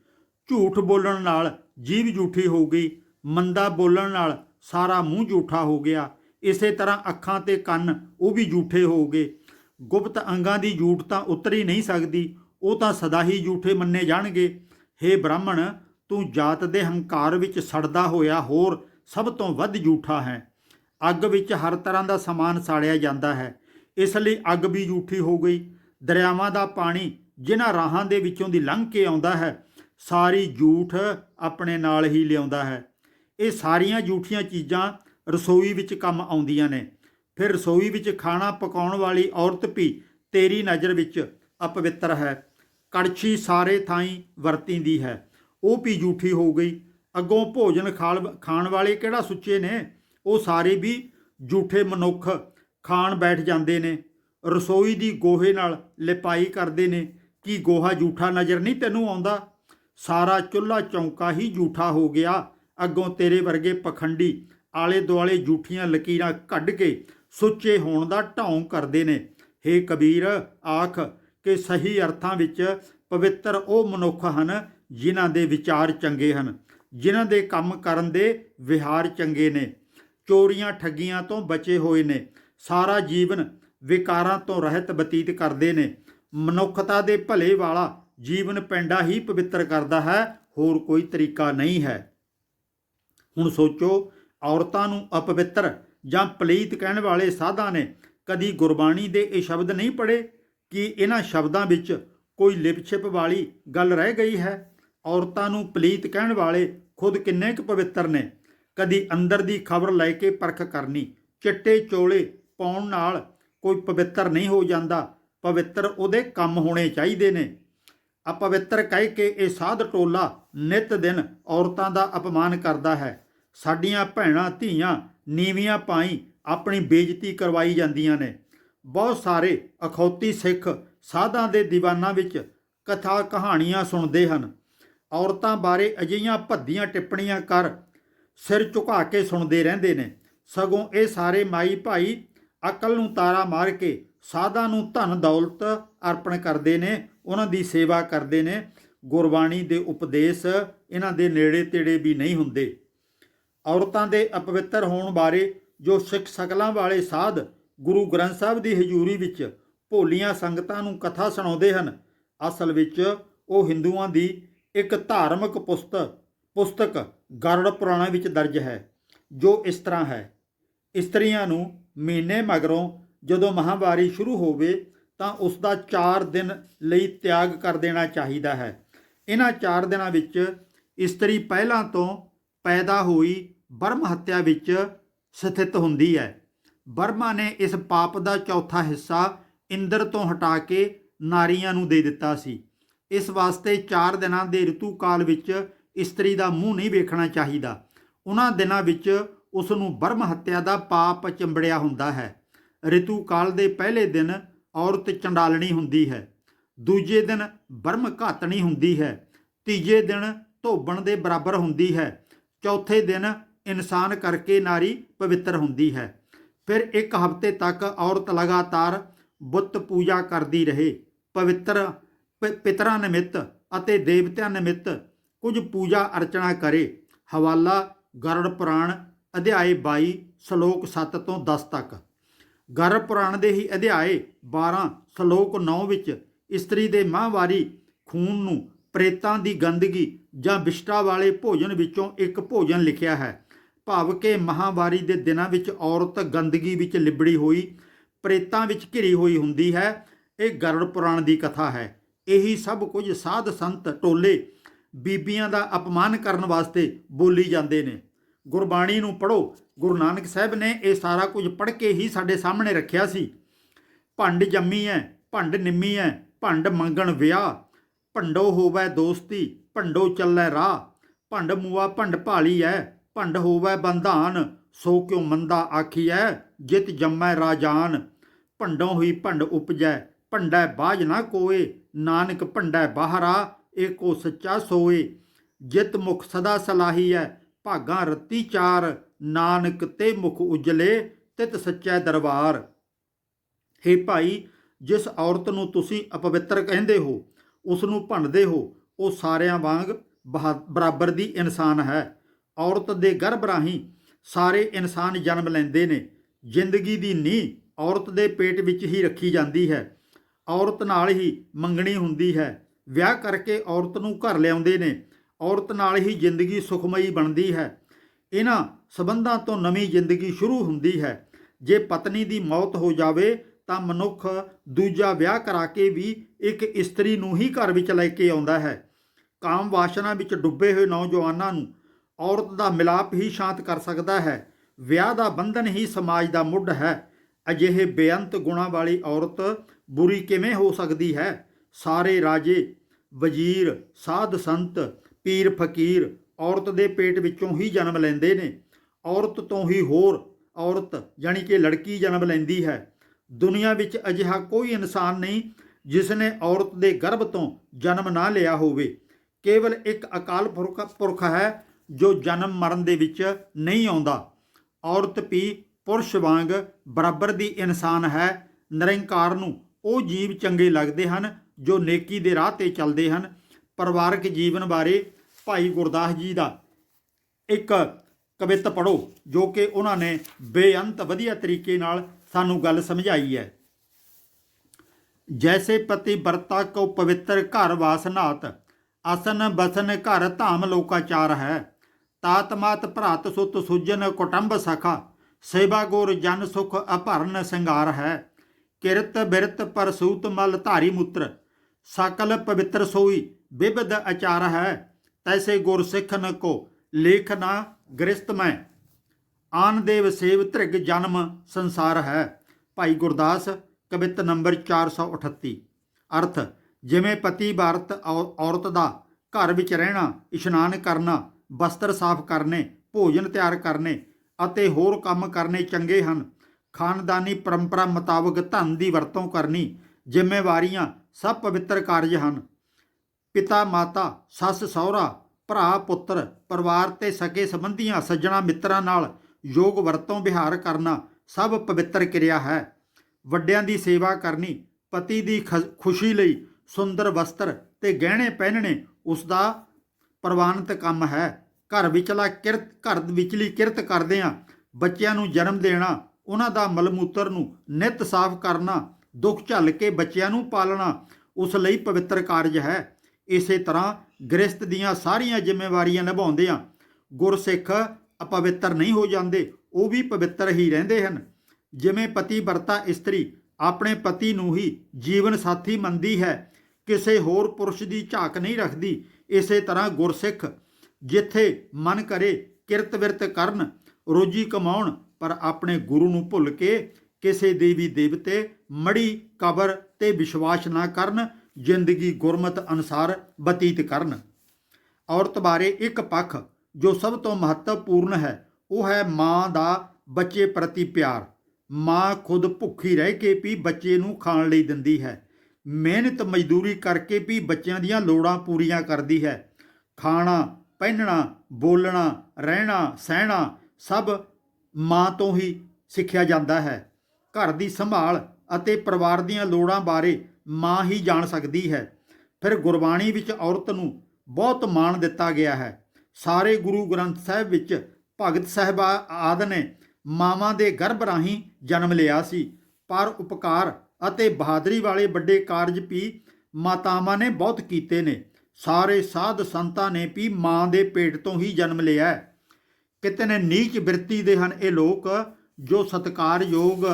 ਝੂਠ ਬੋਲਣ ਨਾਲ ਜੀਭ ਝੂਠੀ ਹੋ ਗਈ, ਮੰਦਾ ਬੋਲਣ ਨਾਲ ਸਾਰਾ ਮੂੰਹ ਝੂਠਾ ਹੋ ਗਿਆ। ਇਸੇ ਤਰ੍ਹਾਂ ਅੱਖਾਂ ਤੇ ਕੰਨ ਉਹ ਵੀ ਝੂਠੇ ਹੋ ਗਏ। ਗੁਪਤ ਅੰਗਾਂ ਦੀ ਝੂਠ ਤਾਂ ਉਤਰ ਹੀ ਨਹੀਂ ਸਕਦੀ, ਉਹ ਤਾਂ ਸਦਾ ਹੀ ਝੂਠੇ ਮੰਨੇ ਜਾਣਗੇ। ਹੇ ਬ੍ਰਾਹਮਣ, ਤੂੰ ਜਾਤ ਦੇ ਹੰਕਾਰ ਵਿੱਚ ਸੜਦਾ ਹੋਇਆ ਹੋਰ ਸਭ ਤੋਂ ਵੱਧ ਝੂਠਾ ਹੈ। ਅੱਗ ਵਿੱਚ ਹਰ ਤਰ੍ਹਾਂ ਦਾ ਸਮਾਨ ਸਾੜਿਆ ਜਾਂਦਾ ਹੈ। ਇਸ ਲਈ ਅੱਗ ਵੀ ਝੂਠੀ ਹੋ ਗਈ। ਦਰਿਆਵਾਂ ਦਾ ਪਾਣੀ ਜਿਨ੍ਹਾਂ ਰਾਹਾਂ ਦੇ ਵਿੱਚੋਂ ਦੀ ਲੰਘ ਕੇ ਆਉਂਦਾ ਹੈ ਸਾਰੀ ਝੂਠ ਆਪਣੇ ਨਾਲ ਹੀ ਲਿਆਉਂਦਾ ਹੈ। ਇਹ ਸਾਰੀਆਂ ਝੂਠੀਆਂ ਚੀਜ਼ਾਂ ਰਸੋਈ ਵਿੱਚ ਕੰਮ ਆਉਂਦੀਆਂ ਨੇ। ਫਿਰ ਰਸੋਈ ਵਿੱਚ ਖਾਣਾ ਪਕਾਉਣ ਵਾਲੀ ਔਰਤ ਵੀ ਤੇਰੀ ਨਜ਼ਰ ਵਿੱਚ ਅਪਵਿੱਤਰ ਹੈ। ਕੜਛੀ ਸਾਰੇ ਥਾਈਂ ਵਰਤੀਂਦੀ ਹੈ। ਉਹ ਵੀ ਝੂਠੀ ਹੋ ਗਈ। ਅੱਗੋਂ ਭੋਜਨ ਖਾਲ- ਖਾਣ ਵਾਲੇ ਕਿਹੜਾ ਸੁੱਚੇ ਨੇ? ਉਹ ਸਾਰੇ ਵੀ ਝੂਠੇ ਮਨੁੱਖ ਖਾਣ ਬੈਠ ਜਾਂਦੇ ਨੇ। ਰਸੋਈ ਦੀ ਗੋਹੇ ਨਾਲ ਲਿਪਾਈ ਕਰਦੇ ਨੇ। ਕੀ ਗੋਹਾ ਝੂਠਾ ਨਜ਼ਰ ਨਹੀਂ ਤੈਨੂੰ ਆਉਂਦਾ? ਸਾਰਾ ਚੁੱਲ੍ਹਾ ਚੌਂਕਾ ਹੀ ਝੂਠਾ ਹੋ ਗਿਆ। ਅੱਗੋਂ ਤੇਰੇ ਵਰਗੇ ਪਖੰਡੀ ਆਲੇ ਦੁਆਲੇ ਝੂਠੀਆਂ ਲਕੀਰਾਂ ਕੱਢ ਕੇ ਸੁੱਚੇ ਹੋਣ ਦਾ ਢੌਂ ਕਰਦੇ ਨੇ। ਹੇ ਕਬੀਰ, ਆਖ ਕਿ ਸਹੀ ਅਰਥਾਂ ਵਿੱਚ ਪਵਿੱਤਰ ਉਹ ਮਨੁੱਖ ਹਨ ਜਿਨ੍ਹਾਂ ਦੇ ਵਿਚਾਰ ਚੰਗੇ ਹਨ, ਜਿਨ੍ਹਾਂ ਦੇ ਕੰਮ ਕਰਨ ਦੇ ਵਿਹਾਰ ਚੰਗੇ ਨੇ। ਚੋਰੀਆਂ ਠੱਗੀਆਂ ਤੋਂ ਬਚੇ ਹੋਏ ਨੇ, ਸਾਰਾ ਜੀਵਨ ਵਿਕਾਰਾਂ ਤੋਂ ਰਹਿਤ ਬਤੀਤ ਕਰਦੇ ਨੇ। ਮਨੁੱਖਤਾ ਦੇ ਭਲੇ ਵਾਲਾ ਜੀਵਨ ਪੈਂਡਾ ਹੀ ਪਵਿੱਤਰ ਕਰਦਾ ਹੈ, ਹੋਰ ਕੋਈ ਤਰੀਕਾ ਨਹੀਂ ਹੈ। ਹੁਣ ਸੋਚੋ, ਔਰਤਾਂ ਨੂੰ ਅਪਵਿੱਤਰ ਜਾਂ ਪਲੀਤ ਕਹਿਣ ਵਾਲੇ ਸਾਧਾਂ ਨੇ ਕਦੀ ਗੁਰਬਾਣੀ ਦੇ ਇਹ ਸ਼ਬਦ ਨਹੀਂ ਪੜ੍ਹੇ? ਕਿ ਇਹਨਾਂ ਸ਼ਬਦਾਂ ਵਿੱਚ ਕੋਈ ਲਿਪਛਿਪ ਵਾਲੀ ਗੱਲ ਰਹਿ ਗਈ ਹੈ? ਔਰਤਾਂ ਨੂੰ ਪਲੀਤ ਕਹਿਣ ਵਾਲੇ ਖੁਦ ਕਿੰਨੇ ਕੁ ਪਵਿੱਤਰ ਨੇ? ਕਦੀ ਅੰਦਰ ਦੀ ਖਬਰ ਲੈ ਕੇ ਪਰਖ ਕਰਨੀ, ਚਿੱਟੇ ਚੋਲੇ ਪਾਉਣ ਨਾਲ ਕੋਈ ਪਵਿੱਤਰ ਨਹੀਂ ਹੋ ਜਾਂਦਾ। ਪਵਿੱਤਰ ਉਹਦੇ ਕੰਮ ਹੋਣੇ ਚਾਹੀਦੇ ਨੇ। ਅਪਵਿੱਤਰ ਕਹਿ ਕੇ ਇਹ ਸਾਧ ਟੋਲਾ ਨਿਤ ਦਿਨ ਔਰਤਾਂ ਦਾ ਅਪਮਾਨ ਕਰਦਾ ਹੈ। ਸਾਡੀਆਂ ਭੈਣਾਂ, ਧੀਆਂ, ਨੀਵੀਆਂ ਪਾਈ ਆਪਣੀ ਬੇਇੱਜ਼ਤੀ ਕਰਵਾਈ ਜਾਂਦੀਆਂ ਨੇ। ਬਹੁਤ ਸਾਰੇ ਅਖੌਤੀ ਸਿੱਖ ਸਾਧਾਂ ਦੇ ਦੀਵਾਨਾਂ ਵਿੱਚ ਕਥਾ ਕਹਾਣੀਆਂ ਸੁਣਦੇ ਹਨ। ਔਰਤਾਂ ਬਾਰੇ ਅਜਿਹੀਆਂ ਭੱਦੀਆਂ ਟਿੱਪਣੀਆਂ ਕਰ ਸਿਰ ਝੁਕਾ ਕੇ ਸੁਣਦੇ ਰਹਿੰਦੇ ਨੇ। ਸਗੋਂ ਇਹ ਸਾਰੇ ਮਾਈ ਭਾਈ ਅਕਲ ਨੂੰ ਤਾਰਾ ਮਾਰ ਕੇ ਸਾਧਾਂ ਨੂੰ ਧਨ ਦੌਲਤ ਅਰਪਣ ਕਰਦੇ ਨੇ। ਉਹਨਾਂ ਦੀ ਸੇਵਾ ਕਰਦੇ ਨੇ। ਗੁਰਬਾਣੀ ਦੇ ਉਪਦੇਸ਼ ਇਹਨਾਂ ਦੇ ਨੇੜੇ ਤੇੜੇ ਵੀ ਨਹੀਂ ਹੁੰਦੇ। ਔਰਤਾਂ ਦੇ ਅਪਵਿੱਤਰ ਹੋਣ ਬਾਰੇ ਜੋ ਸਿੱਖ ਸਕਲਾਂ ਵਾਲੇ ਸਾਧ ਗੁਰੂ ਗ੍ਰੰਥ ਸਾਹਿਬ ਦੀ ਹਜ਼ੂਰੀ ਵਿੱਚ ਭੋਲੀਆਂ ਸੰਗਤਾਂ ਨੂੰ ਕਥਾ ਸੁਣਾਉਂਦੇ ਹਨ, ਅਸਲ ਵਿੱਚ ਉਹ ਹਿੰਦੂਆਂ ਦੀ ਇੱਕ ਧਾਰਮਿਕ ਪੁਸਤਕ ਪੁਸਤਕ ਗਰੜ ਪੁਰਾਣਾ ਵਿੱਚ ਦਰਜ ਹੈ, ਜੋ ਇਸ ਤਰ੍ਹਾਂ ਹੈ। ਇਸਤਰੀਆਂ ਨੂੰ ਮਹੀਨੇ ਮਗਰੋਂ ਜਦੋਂ ਮਹਾਵਾਰੀ ਸ਼ੁਰੂ ਹੋਵੇ ਤਾਂ ਉਸ ਦਾ 4 ਦਿਨ ਲਈ ਤਿਆਗ ਕਰ ਦੇਣਾ ਚਾਹੀਦਾ ਹੈ। ਇਹਨਾਂ 4 ਦਿਨਾਂ ਵਿੱਚ ਇਸਤਰੀ ਪਹਿਲਾਂ ਤੋਂ ਪੈਦਾ ਹੋਈ ਬਰਮ ਹੱਤਿਆ ਵਿੱਚ ਸਥਿਤ ਹੁੰਦੀ ਹੈ। ਬਰਮਾ ਨੇ ਇਸ ਪਾਪ ਦਾ ਚੌਥਾ ਹਿੱਸਾ ਇੰਦਰ ਤੋਂ ਹਟਾ ਕੇ ਨਾਰੀਆਂ ਨੂੰ ਦੇ ਦਿੱਤਾ ਸੀ। ਇਸ ਵਾਸਤੇ 4 ਦਿਨਾਂ ਦੇ ਰਿਤੂ ਕਾਲ ਵਿੱਚ ਇਸਤਰੀ ਦਾ ਮੂੰਹ ਨਹੀਂ ਵੇਖਣਾ ਚਾਹੀਦਾ। ਉਹਨਾਂ ਦਿਨਾਂ ਵਿੱਚ ਉਸ ਨੂੰ ਬਰਮ ਹੱਤਿਆ ਦਾ ਪਾਪ ਚੰਬੜਿਆ ਹੁੰਦਾ ਹੈ। ਰਿਤੂ ਕਾਲ ਦੇ ਪਹਿਲੇ ਦਿਨ ਔਰਤ ਚੰਡਾਲਣੀ ਹੁੰਦੀ ਹੈ। ਦੂਜੇ ਦਿਨ ਬਰਮ ਘਾਤਣੀ ਹੁੰਦੀ ਹੈ। ਤੀਜੇ ਦਿਨ ਧੋਬਣ ਦੇ ਬਰਾਬਰ ਹੁੰਦੀ ਹੈ। ਚੌਥੇ ਦਿਨ ਇਨਸਾਨ ਕਰਕੇ ਨਾਰੀ ਪਵਿੱਤਰ ਹੁੰਦੀ ਹੈ। ਫਿਰ ਇੱਕ ਹਫ਼ਤੇ ਤੱਕ ਔਰਤ ਲਗਾਤਾਰ ਬੁੱਤ ਪੂਜਾ ਕਰਦੀ ਰਹੇ। ਪਵਿੱਤਰ ਪ- ਪਿਤਰਾਂ ਨਿਮਿਤ ਅਤੇ ਦੇਵਤਿਆਂ ਨਿਮਿਤ ਕੁਝ ਪੂਜਾ ਅਰਚਨਾ ਕਰੇ। ਹਵਾਲਾ ਗਰੜ ਪੁਰਾਣ ਅਧਿਆਏ 22 ਸ਼ਲੋਕ 7 ਤੋਂ 10 ਤੱਕ। ਗਰੜ ਪੁਰਾਣ ਦੇ ਹੀ ਅਧਿਆਏ 12 ਸ਼ਲੋਕ 9 ਵਿੱਚ ਇਸਤਰੀ ਦੇ ਮਾਹਵਾਰੀ ਖੂਨ ਨੂੰ ਪ੍ਰੇਤਾਂ ਦੀ ਗੰਦਗੀ ਜਾਂ ਵਿਸ਼ਟਾ ਵਾਲੇ ਭੋਜਨ ਵਿੱਚੋਂ ਇੱਕ ਭੋਜਨ ਲਿਖਿਆ ਹੈ। ਭਾਵ ਕਿ ਮਹਾਵਾਰੀ ਦੇ ਦਿਨਾਂ ਵਿੱਚ ਔਰਤ ਗੰਦਗੀ ਵਿੱਚ ਲਿਬੜੀ ਹੋਈ, ਪ੍ਰੇਤਾਂ ਵਿੱਚ ਘਿਰੀ ਹੋਈ ਹੁੰਦੀ ਹੈ, ਇਹ ਗਰੜ ਪੁਰਾਣ ਦੀ ਕਥਾ ਹੈ। ਇਹੀ ਸਭ ਕੁਝ ਸਾਧ ਸੰਤ ਟੋਲੇ ਬੀਬੀਆਂ ਦਾ ਅਪਮਾਨ ਕਰਨ ਵਾਸਤੇ ਬੋਲੀ ਜਾਂਦੇ ਨੇ। ਗੁਰਬਾਣੀ ਨੂੰ ਪੜੋ ਗੁਰੂ ਨਾਨਕ ਸਾਹਿਬ ਨੇ ਇਹ ਸਾਰਾ ਕੁਝ ਪੜ੍ਹ ਕੇ ਹੀ ਸਾਡੇ ਸਾਹਮਣੇ ਰੱਖਿਆ ਸੀ। ਭੰਡ ਜੰਮੀ ਐ, ਭੰਡ ਨਿੰਮੀ ਐ, ਭੰਡ ਮੰਗਣ ਵਿਆਹ। ਭੰਡੋ ਹੋਵੇ ਦੋਸਤੀ, ਭੰਡੋ ਚੱਲੈ ਰਾਹ। ਭੰਡ ਮੂਆ, ਭੰਡ ਭਾਲੀ ਐ, ਭੰਡ ਹੋਵੇ ਬੰਧਾਨ। ਸੋ ਕਿਉ ਮੰਦਾ ਆਖੀਐ, ਜਿਤ ਜੰਮੈ ਰਾਜਾਨ। ਭੰਡੋਂ ਹੋਈ ਭੰਡ ਉਪਜੈ, ਭੰਡੈ ਬਾਜ ਨਾ ਕੋਏ। ਨਾਨਕ ਭੰਡੈ ਬਾਹਰਾ, ਏਕੋ ਸੱਚਾ ਸੋਏ। ਜਿਤ ਮੁਖ ਸਦਾ ਸਲਾਹੀ ਹੈ ਭਾਗਾਂ ਰੱਤੀ ਚਾਰ, ਨਾਨਕ ਤੇ ਮੁਖ ਉਜਲੇ, ਤਿਤ ਸੱਚੈ ਦਰਬਾਰ। ਹੇ ਭਾਈ, ਜਿਸ ਔਰਤ ਨੂੰ ਤੁਸੀਂ ਅਪਵਿੱਤਰ ਕਹਿੰਦੇ ਹੋ ਉਸ ਨੂੰ ਭੰਡਦੇ ਹੋ, ਉਹ ਸਾਰਿਆਂ ਵਾਂਗ ਬਹਾ- ਬਰਾਬਰ ਦੀ ਇਨਸਾਨ ਹੈ। ਔਰਤ ਦੇ ਗਰਭ ਰਾਹੀਂ ਸਾਰੇ ਇਨਸਾਨ ਜਨਮ ਲੈਂਦੇ ਨੇ। ਜ਼ਿੰਦਗੀ ਦੀ ਨੀਂਹ ਔਰਤ ਦੇ ਪੇਟ ਵਿੱਚ ਹੀ ਰੱਖੀ ਜਾਂਦੀ ਹੈ। ਔਰਤ ਨਾਲ ਹੀ ਮੰਗਣੀ ਹੁੰਦੀ ਹੈ। ਵਿਆਹ ਕਰਕੇ ਔਰਤ ਨੂੰ ਘਰ ਲਿਆਉਂਦੇ ਨੇ। ਔਰਤ ਨਾਲ ਹੀ ਜ਼ਿੰਦਗੀ ਸੁਖਮਈ ਬਣਦੀ ਹੈ। ਇਹਨਾਂ ਸਬੰਧਾਂ ਤੋਂ ਨਵੀਂ ਜ਼ਿੰਦਗੀ ਸ਼ੁਰੂ ਹੁੰਦੀ ਹੈ। ਜੇ ਪਤਨੀ ਦੀ ਮੌਤ ਹੋ ਜਾਵੇ ਤਾਂ ਮਨੁੱਖ ਦੂਜਾ ਵਿਆਹ ਕਰਾ ਕੇ ਵੀ ਇੱਕ ਇਸਤਰੀ ਨੂੰ ਹੀ ਘਰ ਵਿੱਚ ਲੈ ਕੇ ਆਉਂਦਾ ਹੈ। ਕਾਮ ਵਾਸ਼ਨਾ ਵਿੱਚ ਡੁੱਬੇ ਹੋਏ ਨੌਜਵਾਨਾਂ ਨੂੰ ਔਰਤ ਦਾ ਮਿਲਾਪ ਹੀ ਸ਼ਾਂਤ ਕਰ ਸਕਦਾ ਹੈ। ਵਿਆਹ ਦਾ ਬੰਧਨ ਹੀ ਸਮਾਜ ਦਾ ਮੁੱਢ ਹੈ। ਅਜਿਹੇ ਬੇਅੰਤ ਗੁਣਾ ਵਾਲੀ ਔਰਤ ਬੁਰੀ ਕਿਵੇਂ ਹੋ ਸਕਦੀ ਹੈ? ਸਾਰੇ ਰਾਜੇ, ਵਜ਼ੀਰ, ਸਾਧ ਸੰਤ ਪੀਰ ਫਕੀਰ ਔਰਤ ਦੇ ਪੇਟ ਵਿੱਚੋਂ ਹੀ ਜਨਮ ਲੈਂਦੇ ਨੇ। ਔਰਤ ਤੋਂ ਹੀ ਹੋਰ ਔਰਤ ਯਾਨੀ ਕਿ ਲੜਕੀ ਜਨਮ ਲੈਂਦੀ ਹੈ। ਦੁਨੀਆ ਵਿੱਚ ਅਜਿਹਾ ਕੋਈ ਇਨਸਾਨ ਨਹੀਂ ਜਿਸ ਨੇ ਔਰਤ ਦੇ ਗਰਭ ਤੋਂ ਜਨਮ ਨਾ ਲਿਆ ਹੋਵੇ। ਕੇਵਲ ਇੱਕ ਅਕਾਲ ਪੁਰਖ ਪੁਰਖ ਹੈ ਜੋ ਜਨਮ ਮਰਨ ਦੇ ਵਿੱਚ ਨਹੀਂ ਆਉਂਦਾ। ਔਰਤ ਵੀ ਪੁਰਸ਼ ਵਾਂਗ ਬਰਾਬਰ ਦੀ ਇਨਸਾਨ ਹੈ। ਨਿਰੰਕਾਰ ਨੂੰ ਉਹ ਜੀਵ ਚੰਗੇ ਲੱਗਦੇ ਹਨ ਜੋ ਨੇਕੀ ਦੇ ਰਾਹ ਤੇ ਚੱਲਦੇ ਹਨ। ਪਰਿਵਾਰਕ ਜੀਵਨ ਬਾਰੇ ਭਾਈ ਗੁਰਦਾਸ ਜੀ ਦਾ ਇੱਕ ਕਵਿਤ ਪੜੋ ਜੋ ਕਿ ਉਹਨਾਂ ਨੇ ਬੇਅੰਤ ਵਧੀਆ ਤਰੀਕੇ ਨਾਲ ਸਾਨੂੰ ਗੱਲ ਸਮਝਾਈ ਹੈ। ਜੈਸੇ ਪਤੀ ਵਰਤਾ ਕੋ ਪਵਿੱਤਰ ਘਰ ਵਾਸਨਾਤ, ਆਸਨ ਬਸਨ ਘਰ ਧਾਮ ਲੋਕਾਚਾਰ ਹੈ। ਤਾਤ ਮਾਤ ਭਰਾਤ ਸੁਤ ਸੁਜਨ ਕੁਟੰਬ ਸਖਾ, ਸੇਵਾ ਗੁਰ ਜਨ ਸੁਖ ਅਭਰਨ ਸਿੰਗਾਰ ਹੈ। ਕਿਰਤ ਬਿਰਤ ਪਰਸੂਤ ਮਲ ਧਾਰੀ ਮੁੱਤਰ, ਸਕਲ ਪਵਿੱਤਰ ਸੋਈ ਬਿਬਦ ਅਚਾਰ ਹੈ। ਤੈਸੇ ਗੁਰ ਸਿੱਖਨ ਕੋ ਲੇਖ ਨਾ ਗ੍ਰਸਤ ਮੈਂ। ਆਨ ਦੇਵ ਸੇਵ ਧ੍ਰਿਗ ਜਨਮ ਸੰਸਾਰ ਹੈ। ਭਾਈ ਗੁਰਦਾਸ, ਕਵਿਤ ਨੰਬਰ 438 ਅਰਥ, ਜਿਵੇਂ ਪਤੀ ਭਾਰਤ ਔਰਤ ਦਾ ਘਰ ਵਿੱਚ ਰਹਿਣਾ, ਇਸ਼ਨਾਨ ਕਰਨਾ ਵਸਤਰ ਸਾਫ਼ ਕਰਨੇ, ਭੋਜਨ ਤਿਆਰ ਕਰਨੇ ਅਤੇ ਹੋਰ ਕੰਮ ਕਰਨੇ ਚੰਗੇ ਹਨ। ਖਾਨਦਾਨੀ ਪਰੰਪਰਾ ਮੁਤਾਬਕ ਧਨ ਦੀ ਵਰਤੋਂ ਕਰਨੀ ਜ਼ਿੰਮੇਵਾਰੀਆਂ ਸਭ ਪਵਿੱਤਰ ਕਾਰਜ ਹਨ। ਪਿਤਾ, ਮਾਤਾ, ਸੱਸ, ਸਹੁਰਾ, ਭਰਾ, ਪੁੱਤਰ, ਪਰਿਵਾਰ ਤੇ ਸਕੇ ਸੰਬੰਧੀਆਂ, ਸੱਜਣਾ, ਮਿੱਤਰਾਂ ਨਾਲ ਯੋਗ ਵਰਤੋਂ ਵਿਹਾਰ ਕਰਨਾ ਸਭ ਪਵਿੱਤਰ ਕਿਰਿਆ ਹੈ। ਵੱਡਿਆਂ ਦੀ ਸੇਵਾ ਕਰਨੀ, ਪਤੀ ਦੀ ਖ- ਖੁਸ਼ੀ ਲਈ ਸੁੰਦਰ ਵਸਤਰ ਤੇ ਗਹਿਣੇ ਪਹਿਨਣੇ ਉਸ ਦਾ ਪ੍ਰਵਾਨਿਤ ਕੰਮ ਹੈ। ਘਰ ਵਿਚਲਾ ਕਿਰਤ, ਘਰ ਵਿਚਲੀ ਕਿਰਤ ਕਰਦਿਆਂ ਬੱਚਿਆਂ ਨੂੰ ਜਨਮ ਦੇਣਾ, ਉਹਨਾਂ ਦਾ ਮਲਮੂਤਰ ਨੂੰ ਨਿਤ ਸਾਫ਼ ਕਰਨਾ, ਦੁੱਖ ਝੱਲ ਕੇ ਬੱਚਿਆਂ ਨੂੰ ਪਾਲਣਾ ਉਸ ਲਈ ਪਵਿੱਤਰ ਕਾਰਜ ਹੈ। ਇਸੇ ਤਰ੍ਹਾਂ ਗ੍ਰਸਤ ਦੀਆਂ ਸਾਰੀਆਂ ਜ਼ਿੰਮੇਵਾਰੀਆਂ ਨਿਭਾਉਂਦਿਆਂ ਗੁਰਸਿੱਖ ਅਪਵਿੱਤਰ ਨਹੀਂ ਹੋ ਜਾਂਦੇ, ਉਹ ਵੀ ਪਵਿੱਤਰ ਹੀ ਰਹਿੰਦੇ ਹਨ। ਜਿਵੇਂ ਪਤੀ ਵਰਤਾ ਇਸਤਰੀ, ਆਪਣੇ ਪਤੀ ਨੂੰ ਹੀ ਜੀਵਨ ਸਾਥੀ ਮੰਨਦੀ ਹੈ। ਕਿਸੇ ਹੋਰ ਪੁਰਸ਼ ਦੀ ਝਾਕ ਨਹੀਂ ਰੱਖਦੀ। ਇਸੇ ਤਰ੍ਹਾਂ ਗੁਰਸਿੱਖ ਜਿੱਥੇ ਮਨ ਕਰੇ, ਕਿਰਤ ਵਿਰਤ ਕਰਨ, ਰੋਜੀ ਕਮਾਉਣ, ਪਰ ਆਪਣੇ ਗੁਰੂ ਨੂੰ ਭੁੱਲ ਕੇ ਕਿਸੇ ਦੇਵੀ ਦੇਵਤੇ ਮੜੀ ਕਬਰ ਤੇ ਵਿਸ਼ਵਾਸ ਨਾ ਕਰਨ ਜ਼ਿੰਦਗੀ ਗੁਰਮਤ ਅਨੁਸਾਰ ਬਤੀਤ ਕਰਨ। ਔਰਤ ਬਾਰੇ ਇੱਕ ਪੱਖ ਜੋ ਸਭ ਤੋਂ ਮਹੱਤਵਪੂਰਨ ਹੈ, ਉਹ ਹੈ ਮਾਂ ਦਾ ਬੱਚੇ ਪ੍ਰਤੀ ਪਿਆਰ। ਮਾਂ ਖੁਦ ਭੁੱਖੀ ਰਹਿ ਕੇ ਵੀ ਬੱਚੇ ਨੂੰ ਖਾਣ ਲਈ ਦਿੰਦੀ ਹੈ। ਮਿਹਨਤ ਮਜ਼ਦੂਰੀ ਕਰਕੇ ਵੀ ਬੱਚਿਆਂ ਦੀਆਂ ਲੋੜਾਂ ਪੂਰੀਆਂ ਕਰਦੀ ਹੈ। ਖਾਣਾ, ਪਹਿਨਣਾ, ਬੋਲਣਾ, ਰਹਿਣਾ, ਸਹਿਣਾ ਸਭ ਮਾਂ ਤੋਂ ਹੀ ਸਿੱਖਿਆ ਜਾਂਦਾ ਹੈ। ਘਰ ਦੀ ਸੰਭਾਲ ਅਤੇ ਪਰਿਵਾਰ ਦੀਆਂ ਲੋੜਾਂ ਬਾਰੇ ਮਾਂ ਹੀ ਜਾਣ ਸਕਦੀ ਹੈ। ਫਿਰ ਗੁਰਬਾਣੀ ਵਿੱਚ ਔਰਤ ਨੂੰ ਬਹੁਤ ਮਾਣ ਦਿੱਤਾ ਗਿਆ ਹੈ। ਸਾਰੇ ਗੁਰੂ ਗ੍ਰੰਥ ਸਾਹਿਬ ਵਿੱਚ ਭਗਤ ਸਾਹਿਬ ਆਦ ਨੇ ਮਾਵਾਂ ਦੇ ਗਰਭ ਰਾਹੀਂ ਜਨਮ ਲਿਆ ਸੀ। ਪਰ ਉਪਕਾਰ ਅਤੇ ਬਹਾਦਰੀ ਵਾਲੇ ਵੱਡੇ ਕਾਰਜ ਵੀ ਮਾਤਾਵਾਂ ਨੇ ਬਹੁਤ ਕੀਤੇ ਨੇ। ਸਾਰੇ ਸਾਧ ਸੰਤਾਂ ਨੇ ਵੀ ਮਾਂ ਦੇ ਪੇਟ ਤੋਂ ਹੀ ਜਨਮ ਲਿਆ ਹੈ। ਕਿਤੇ ਨੇ ਨੀਚ ਬਿਰਤੀ ਦੇ ਹਨ ਇਹ ਲੋਕ ਜੋ ਸਤਕਾਰਯੋਗ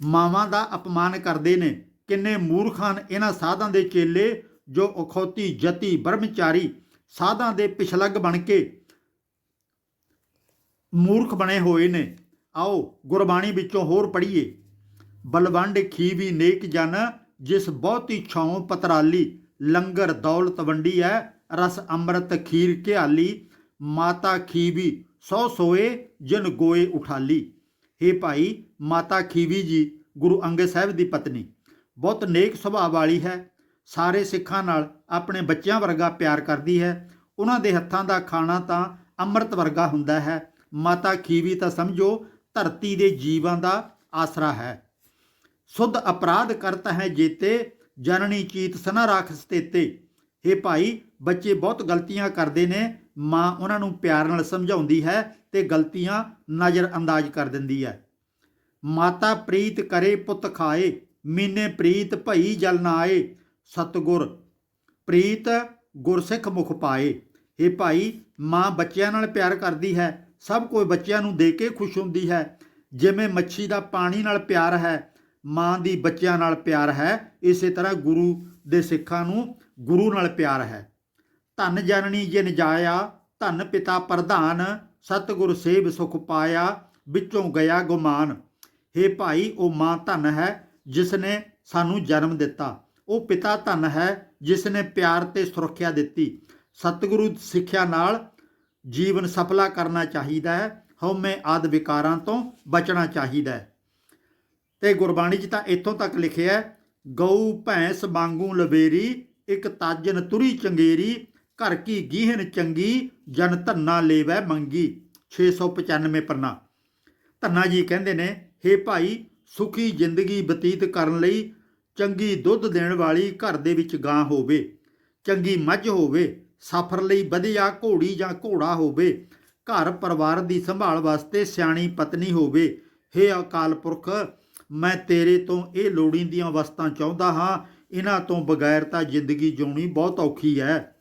ਮਾਵਾਂ ਦਾ ਅਪਮਾਨ ਕਰਦੇ ਨੇ। ਕਿੰਨੇ ਮੂਰਖ ਹਨ ਇਹਨਾਂ ਸਾਧਾਂ ਦੇ ਚੇਲੇ ਜੋ ਅਖੌਤੀ ਜਤੀ ਬ੍ਰਹਮਚਾਰੀ ਸਾਧਾਂ ਦੇ ਪਿਛਲੱਗ ਬਣ ਕੇ ਮੂਰਖ ਬਣੇ ਹੋਏ ਨੇ। ਆਓ ਗੁਰਬਾਣੀ ਵਿੱਚੋਂ ਹੋਰ ਪੜ੍ਹੀਏ। ਬਲਵੰਡ ਖੀਵੀ ਨੇਕ ਜਨ ਜਿਸ ਬਹੁਤੀ ਛਾਉ ਪਤਰਾਲੀ, ਲੰਗਰ ਦੌਲਤ ਵੰਡੀ ਹੈ ਰਸ ਅੰਮ੍ਰਿਤ ਖੀਰ ਘਿਆਲੀ, ਮਾਤਾ ਖੀਵੀ ਸੌ ਸੋਏ ਜਿਨ ਗੋਏ ਉਠਾਲੀ। ਹੇ ਭਾਈ, ਮਾਤਾ ਖੀਵੀ ਜੀ, ਗੁਰੂ ਅੰਗਦ ਸਾਹਿਬ ਦੀ ਪਤਨੀ, ਬਹੁਤ ਨੇਕ ਸੁਭਾਅ ਵਾਲੀ ਹੈ। ਸਾਰੇ ਸਿੱਖਾਂ ਨਾਲ ਆਪਣੇ ਬੱਚਿਆਂ ਵਰਗਾ ਪਿਆਰ ਕਰਦੀ ਹੈ। ਉਹਨਾਂ ਦੇ ਹੱਥਾਂ ਦਾ ਖਾਣਾ ਤਾਂ ਅੰਮ੍ਰਿਤ ਵਰਗਾ ਹੁੰਦਾ ਹੈ। ਮਾਤਾ ਖੀਵੀ ਤਾਂ ਸਮਝੋ, ਧਰਤੀ ਦੇ ਜੀਵਾਂ ਦਾ ਆਸਰਾ ਹੈ। ਸੁਧ ਅਪਰਾਧ ਕਰਤਾ ਹੈ ਜੇਤੇ, ਜਨਨੀ ਚੀਤ ਸਨਾ ਰਾਖ ਸਤੇਤੇ। ਇਹ ਭਾਈ, ਬੱਚੇ ਬਹੁਤ ਗਲਤੀਆਂ ਕਰਦੇ ਨੇ। ਮਾਂ ਉਹਨਾਂ ਨੂੰ ਪਿਆਰ ਨਾਲ ਸਮਝਾਉਂਦੀ ਹੈ ਤੇ ਗਲਤੀਆਂ ਨਜ਼ਰ ਅੰਦਾਜ਼ ਕਰ ਦਿੰਦੀ ਹੈ। ਮਾਤਾ ਪ੍ਰੀਤ ਕਰੇ ਪੁੱਤ ਖਾਏ, ਮੀਨੇ ਪ੍ਰੀਤ ਭਈ ਜਲ ਨਾ ਆਏ ਸਤਗੁਰ, ਪ੍ਰੀਤ ਗੁਰਸਿੱਖ ਮੁਖ ਪਾਏ। ਇਹ ਭਾਈ, ਮਾਂ ਬੱਚਿਆਂ ਨਾਲ ਪਿਆਰ ਕਰਦੀ ਹੈ, ਸਭ ਕੋਈ ਬੱਚਿਆਂ ਨੂੰ ਦੇ ਕੇ ਖੁਸ਼ ਹੁੰਦੀ ਹੈ। ਜਿਵੇਂ ਮੱਛੀ ਦਾ ਪਾਣੀ ਨਾਲ ਪਿਆਰ ਹੈ, ਮਾਂ ਦੀ ਬੱਚਿਆਂ ਨਾਲ ਪਿਆਰ ਹੈ, ਇਸੇ ਤਰ੍ਹਾਂ ਗੁਰੂ ਦੇ ਸਿੱਖਾਂ ਨੂੰ ਗੁਰੂ ਨਾਲ ਪਿਆਰ ਹੈ। ਧਨ ਜਨਨੀ ਜਿਨ ਜਾਇਆ, ਧਨ ਪਿਤਾ ਪ੍ਰਧਾਨ ਸਤਿਗੁਰ ਸੇਵ ਸੁਖ ਪਾਇਆ, ਵਿੱਚੋਂ ਗਿਆ ਗੁਮਾਨ। हे ਭਾਈ, ਉਹ ਮਾਂ ਧਨ ਹੈ ਜਿਸ ਨੇ ਸਾਨੂੰ ਜਨਮ ਦਿੱਤਾ। ਉਹ ਪਿਤਾ ਧਨ ਹੈ ਜਿਸ ਨੇ ਪਿਆਰ ਤੇ ਸੁਰੱਖਿਆ ਦਿੱਤੀ। ਸਤਿਗੁਰੂ ਸਿੱਖਿਆ ਨਾਲ ਜੀਵਨ ਸਫਲਾ ਕਰਨਾ ਚਾਹੀਦਾ ਹੈ, ਹਉਮੈ ਆਦ ਵਿਕਾਰਾਂ ਤੋਂ ਬਚਣਾ ਚਾਹੀਦਾ ਹੈ। ਤੇ ਗੁਰਬਾਣੀ 'ਚ ਤਾਂ ਇੱਥੋਂ ਤੱਕ ਲਿਖਿਆ ਗਊ, ਭੈਂਸ ਵਾਂਗੂ ਲਵੇਰੀ, ਇੱਕ ਤਾਜਨ ਤੁਰੀ ਚੰਗੇਰੀ ਘਰ ਕੀ ਗੀਹਨ ਚੰਗੀ, ਜਨ ਧੰਨਾ ਲੇਵੈ ਮੰਗੀ। 695 ਪੰਨਾ ਧੰਨਾ ਜੀ ਕਹਿੰਦੇ ਨੇ हे ਭਾਈ, ਸੁਖੀ ਜ਼ਿੰਦਗੀ ਬਤੀਤ ਕਰਨ ਲਈ ਚੰਗੀ ਦੁੱਧ ਦੇਣ ਵਾਲੀ ਘਰ ਦੇ ਵਿੱਚ ਗਾਂ ਹੋਵੇ। ਚੰਗੀ ਮੱਝ ਹੋਵੇ, ਸਫ਼ਰ ਲਈ ਵਧੀਆ ਘੋੜੀ ਜਾਂ ਘੋੜਾ ਹੋਵੇ। ਘਰ ਪਰਿਵਾਰ ਦੀ ਸੰਭਾਲ ਵਾਸਤੇ ਸਿਆਣੀ ਪਤਨੀ ਹੋਵੇ। हे ਅਕਾਲ ਪੁਰਖ, ਮੈਂ ਤੇਰੇ ਤੋਂ ਇਹ ਲੋੜੀਂਦੀਆਂ ਵਸਤਾਂ ਚਾਹੁੰਦਾ ਹਾਂ। ਇਹਨਾਂ ਤੋਂ ਬਗੈਰ ਤਾਂ ਜ਼ਿੰਦਗੀ ਜਿਉਣੀ ਬਹੁਤ ਔਖੀ ਹੈ।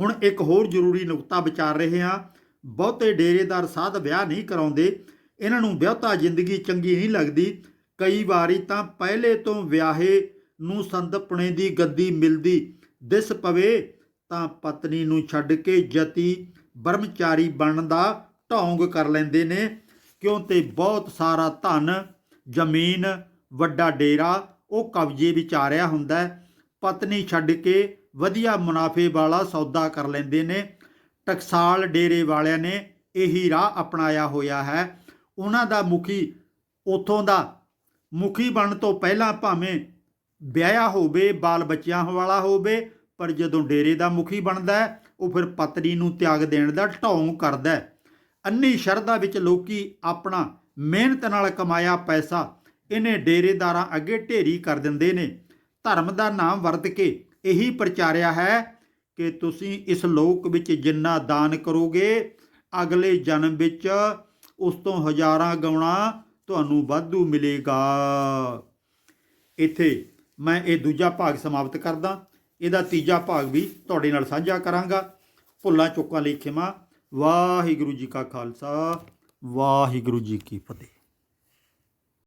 ਹੁਣ ਇੱਕ ਹੋਰ ਜ਼ਰੂਰੀ ਨੁਕਤਾ ਵਿਚਾਰ ਰਹੇ ਹਾਂ। ਬਹੁਤੇ ਡੇਰੇਦਾਰ ਸਾਧ ਵਿਆਹ ਨਹੀਂ ਕਰਾਉਂਦੇ। ਇਹਨਾਂ ਨੂੰ ਵਿਆਹਤਾ ਜ਼ਿੰਦਗੀ ਚੰਗੀ ਨਹੀਂ ਲੱਗਦੀ। ਕਈ ਵਾਰੀ ਤਾਂ ਪਹਿਲੇ ਤੋਂ ਵਿਆਹੇ ਨੂੰ ਸੰਦਪਣੇ ਦੀ ਗੱਦੀ ਮਿਲਦੀ। ਦਿਸ ਪਵੇ ਤਾਂ ਪਤਨੀ ਨੂੰ ਛੱਡ ਕੇ ਜਤੀ ਬ੍ਰਹਮਚਾਰੀ ਬਣਨ ਦਾ ਢੌਂਗ ਕਰ ਲੈਂਦੇ ਨੇ। ਕਿਉਂ ਤੇ ਬਹੁਤ ਸਾਰਾ ਧਨ, ਜ਼ਮੀਨ, ਵੱਡਾ ਡੇਰਾ, ਉਹ ਕਬਜ਼ੇ ਵਿੱਚ ਆ ਰਿਹਾ ਹੁੰਦਾ ਪਤਨੀ ਛੱਡ ਕੇ ਵਧੀਆ ਮੁਨਾਫੇ ਵਾਲਾ ਸੌਦਾ ਕਰ ਲੈਂਦੇ ਨੇ। ਟਕਸਾਲ ਡੇਰੇ ਵਾਲਿਆਂ ਨੇ ਇਹੀ ਰਾਹ ਅਪਣਾਇਆ ਹੋਇਆ ਹੈ। ਉਹਨਾਂ ਦਾ ਮੁਖੀ ਉਥੋਂ ਦਾ ਮੁਖੀ ਬਣਨ ਤੋਂ ਪਹਿਲਾਂ ਭਾਵੇਂ ਵਿਆਹਿਆ ਹੋਵੇ, ਬਾਲ ਬੱਚਿਆਂ ਵਾਲਾ ਹੋਵੇ, ਪਰ ਜਦੋਂ ਡੇਰੇ ਦਾ ਮੁਖੀ ਬਣਦਾ ਹੈ, ਉਹ ਫਿਰ ਪਤਨੀ ਨੂੰ ਤਿਆਗ ਦੇਣ ਦਾ ਢੌਂਗ ਕਰਦਾ ਹੈ। ਅੰਨੀ ਸ਼ਰਧਾ ਵਿੱਚ ਲੋਕੀ ਆਪਣਾ ਮਿਹਨਤ ਨਾਲ ਕਮਾਇਆ ਪੈਸਾ ਇਹਨੇ ਡੇਰੇਦਾਰਾਂ ਅੱਗੇ ਢੇਰੀ ਕਰ ਦਿੰਦੇ ਨੇ। ਧਰਮ ਦਾ ਨਾਮ ਵਰਤ ਕੇ ਇਹੀ ਪ੍ਰਚਾਰਿਆ ਹੈ ਕਿ ਤੁਸੀਂ ਇਸ ਲੋਕ ਵਿੱਚ ਜਿੰਨਾ ਦਾਨ ਕਰੋਗੇ, ਅਗਲੇ ਜਨਮ ਵਿੱਚ ਉਸ ਤੋਂ ਹਜ਼ਾਰਾਂ ਗੁਣਾ ਤੁਹਾਨੂੰ ਵਾਧੂ ਮਿਲੇਗਾ। ਇੱਥੇ ਮੈਂ ਇਹ ਦੂਜਾ ਭਾਗ ਸਮਾਪਤ ਕਰਦਾ। ਇਹਦਾ ਤੀਜਾ ਭਾਗ ਵੀ ਤੁਹਾਡੇ ਨਾਲ ਸਾਂਝਾ ਕਰਾਂਗਾ। ਭੁੱਲਾਂ ਚੁੱਕਾਂ ਲਈ ਖਿਮਾ। ਵਾਹਿਗੁਰੂ ਜੀ ਕਾ ਖਾਲਸਾ, ਵਾਹਿਗੁਰੂ ਜੀ ਕੀ ਫਤਿਹ।